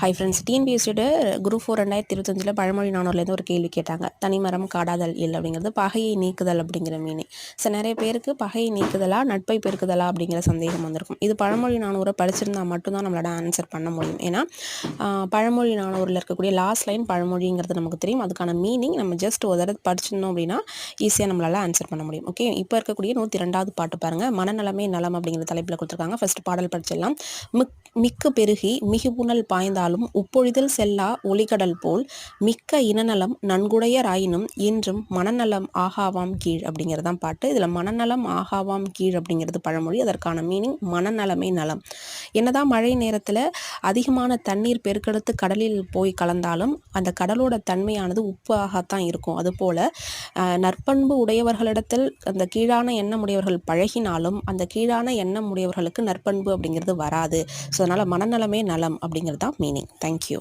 High friends டிஎன்பிஎஸ்சியோட group four ரெண்டாயிரத்தி இருபத்தஞ்சில் பழமொழி நானூறுலேருந்து ஒரு கேள்வி கேட்டாங்க. தனிமரம் காடாதல் இல்லை அப்படிங்கிறது பகையை நீக்குதல் அப்படிங்கிற மீனிங் ஸோ நிறைய பேருக்கு பகையை நீக்குதலா நட்பை பெருக்குதலா அப்படிங்கிற சந்தேகம் வந்திருக்கும். இது பழமொழி நானூரை படிச்சிருந்தா மட்டும்தான் நம்மளோட ஆன்சர் பண்ண முடியும். ஏன்னா பழமொழி நானூரில் இருக்கக்கூடிய லாஸ்ட் லைன் பழமொழிங்கிறது நமக்கு தெரியும். அதுக்கான மீனிங் நம்ம ஜஸ்ட் ஒரு தடவை படிச்சிருந்தோம் அப்படின்னா ஈஸியாக நம்மளால் ஆன்சர் பண்ண முடியும். ஓகே இப்போ இருக்கக்கூடிய நூற்றி ரெண்டாவது பாட்டு பாருங்கள் மனநலமே நலம் அப்படிங்கிற தலைப்பில் கொடுத்துருக்காங்க. ஃபஸ்ட் பாடல் படிச்சிடலாம். மிக் மிக்க பெருகி மிகுபுணல் பாய்ந்தாலும் உப்பொழிதல் செல்லா ஒளிகடல் போல் மிக்க இனநலம் நன்குடையராயினும் என்றும் மனநலம் ஆகாவாம் கீழ் அப்படிங்கிறதான் பாட்டு. இதில் மனநலம் ஆகாவாம் கீழ் அப்படிங்கிறது பழமொழி. அதற்கான மீனிங் மனநலமே நலம். என்னதான் மழை நேரத்தில் அதிகமான தண்ணீர் பெருக்கெடுத்து கடலில் போய் கலந்தாலும் அந்த கடலோட தன்மையானது உப்பாகத்தான் இருக்கும். அதுபோல் நற்பண்பு உடையவர்களிடத்தில் அந்த கீழான எண்ணம் உடையவர்கள் பழகினாலும் அந்த கீழான எண்ணம் உடையவர்களுக்கு நற்பண்பு அப்படிங்கிறது வராது. ஸோ அதனால் மனநலமே நலம் அப்படிங்கிறது தான் மீனிங் தேங்க்யூ